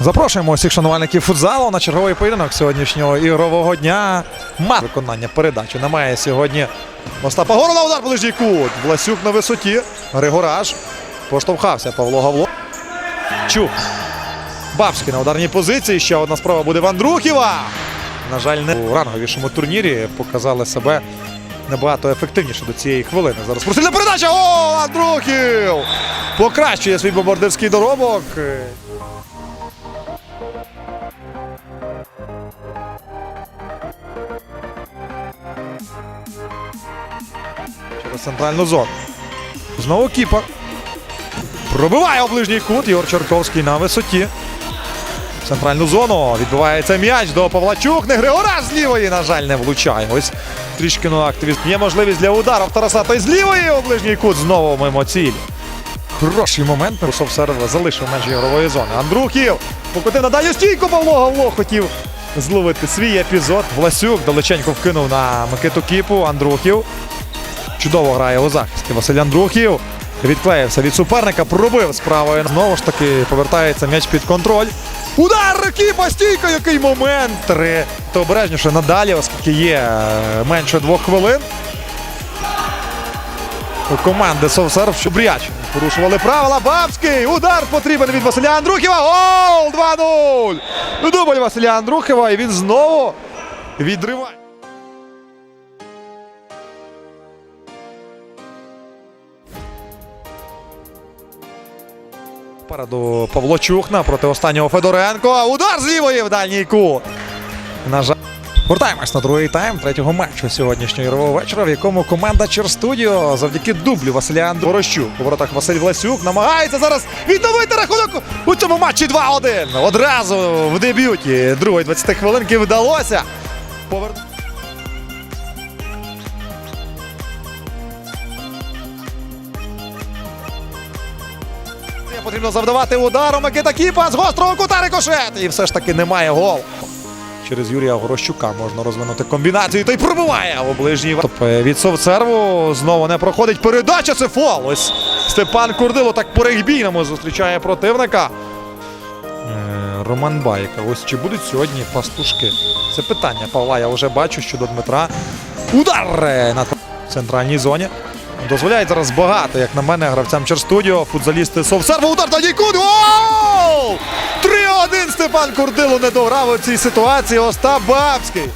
Запрошуємо усіх шанувальників футзалу на черговий поєдинок сьогоднішнього ігрового дня. Мат виконання передачі немає сьогодні. Остапа Города удар ближній кут. Власюк на висоті. Григораж. Поштовхався Павло Гавло. Чух. Бабський на ударній позиції. Ще одна спроба буде в Андрухіва. На жаль, не у ранговішому турнірі показали себе набагато ефективніше до цієї хвилини. Зараз прострільна передача. О, Андрухів! Покращує свій бомбардирський доробок. Через центральну зону. Знову кіпер. Пробиває у ближній кут. Ігор Чорковський на висоті. Центральну зону відбувається м'яч до Павлачук. Не Григора з лівої, на жаль, не влучає. Ось трішки ну, активіст. Є можливість для удару в Тараса. Той з лівої у ближній кут знову мимо цілі. Хороший момент. Русов сервер залишив межі ігрової зони. Андрухів покотив на дальню стійку. Павло Гавло хотів зловити свій епізод. Власюк далеченько вкинув на Микиту Кіпу. Андрухів. Чудово грає у захисті. Василь Андрухів відклеївся від суперника, пробив з правої. Знову ж таки повертається м'яч під контроль. Удар! Кіпа стійка! Який момент! Три. То обережніше надалі, оскільки є е, менше двох хвилин. У команди Совсерв, бряч. Порушували правила. Бабський. Удар потрібен від Василя Андрухіва. Гол! 2-0! Дубль Василя Андрухіва. І він знову відриває. Попереду Павло Чухна проти останнього Федоренко. Удар з лівої в дальній кут. На жаль. Вертаємось на другий тайм третього матчу сьогоднішнього ігрового вечора, в якому команда Черстудіо завдяки дублю Василя Андророщук у воротах Василь Власюк намагається зараз відновити рахунок у цьому матчі 2-1. Одразу в дебюті другої 20 хвилинки вдалося. Повер... Потрібно завдавати ударом Микита Кіпа з гострого кута рикошет. І все ж таки немає гол. Через Юрія Горощука можна розвинути комбінацію. Та й пробиває у ближній Топ від совцерву. Знову не проходить передача. Це фол. Ось Степан Курдило так по регбійному зустрічає противника. Е, Роман Байка. Ось чи будуть сьогодні пастушки? Це питання Павла. Я вже бачу щодо Дмитра. Удар е, на центральній зоні. Дозволяють зараз багато, як на мене, гравцям Черстудіо, футзалісти Совсерво, удар та Нікуд. Гол! 3-1 Степан Курдило не дограв у цій ситуації. Остап Бабський.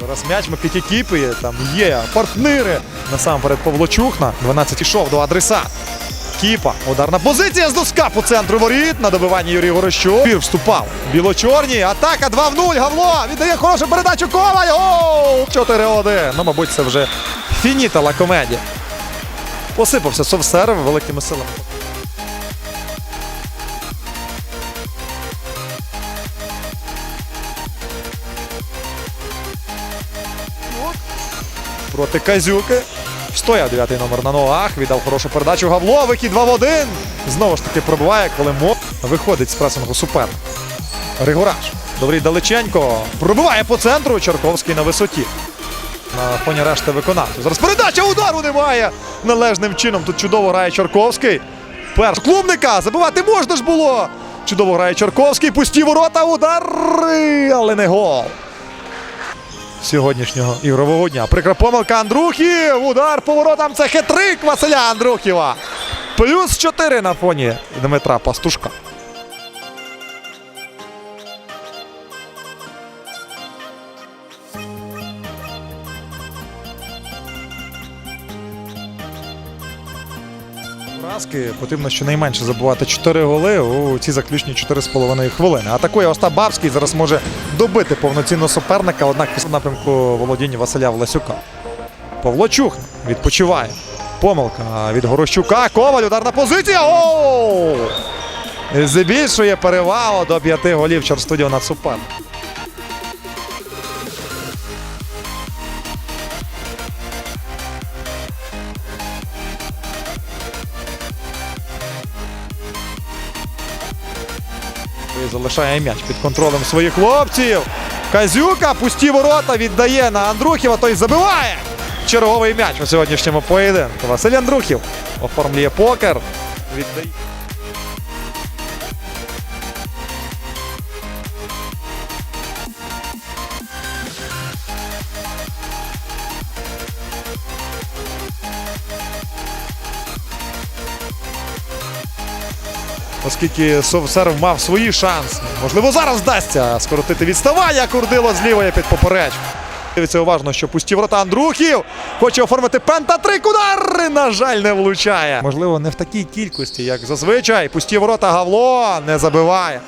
Зараз м'яч Микиті Кіпи, там є партнери. Насамперед Павло Чухна. 12 ішов до адреса. Кіпа. Ударна позиція з доска по центру воріт. На добиванні Юрій Горощук. Пір вступав. Біло-чорні. Атака 2 в 0. Гавло. Віддає хорошу передачу. Коваль. Гол! 4-1. Ну, мабуть, це вже фінітала комедія. Посипався совсерв великими силами. проти Казюки. Стояв дев'ятий номер на ногах, віддав хорошу передачу Гавло, вихід 2 в 1. Знову ж таки пробиває, коли Мо виходить з пресингу суперника. Григораш. Добрий далеченько. Пробиває по центру. Чарковський на висоті. На фоні решти виконавців. Зараз передача удару немає. Належним чином тут чудово грає Чарковський. Перш клубника. Забивати можна ж було. Чудово грає Чарковський. Пусті ворота. Удар. Але не гол сьогоднішнього ігрового дня. Прикра помилка Андрухів. Удар поворотом. Це хитрик Василя Андрухіва. Плюс 4 на фоні Дмитра Пастушка. Поразки потрібно щонайменше забувати 4 голи у ці заключні 4,5 хвилини. Атакує Остап Бабський. Зараз може добити повноцінно суперника, однак після напрямку володіння Василя Власюка. Павло Чух відпочиває. Помилка від Горощука. Коваль, ударна позиція. О! Збільшує перевагу до 5 голів Чорстудіо над суперником. І залишає м'яч під контролем своїх хлопців. Казюка, пусті ворота віддає на Андрухів, а той забиває. Черговий м'яч у сьогоднішньому поєдинку. Василь Андрухів оформлює покер. Віддає. Оскільки Совсерв мав свої шанси. Можливо, зараз вдасться скоротити відставання. Курдило з лівої під попереч. Дивиться уважно, що пусті ворота Андрухів. Хоче оформити пентатрик. Удар! На жаль, не влучає. Можливо, не в такій кількості, як зазвичай. Пусті ворота Гавло не забиває.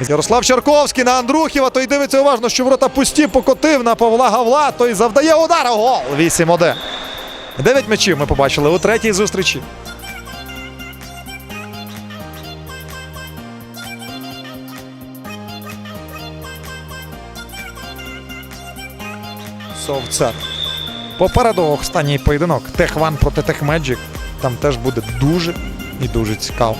Ярослав Чарковський на Андрухіва. Той дивиться уважно, що ворота пусті покотив на Павла Гавла. Той завдає удар. Гол 8-1. Дев'ять м'ячів ми побачили у третій зустрічі. Совцер. Попереду останній поєдинок Техван проти Техмеджік. Там теж буде дуже і дуже цікаво.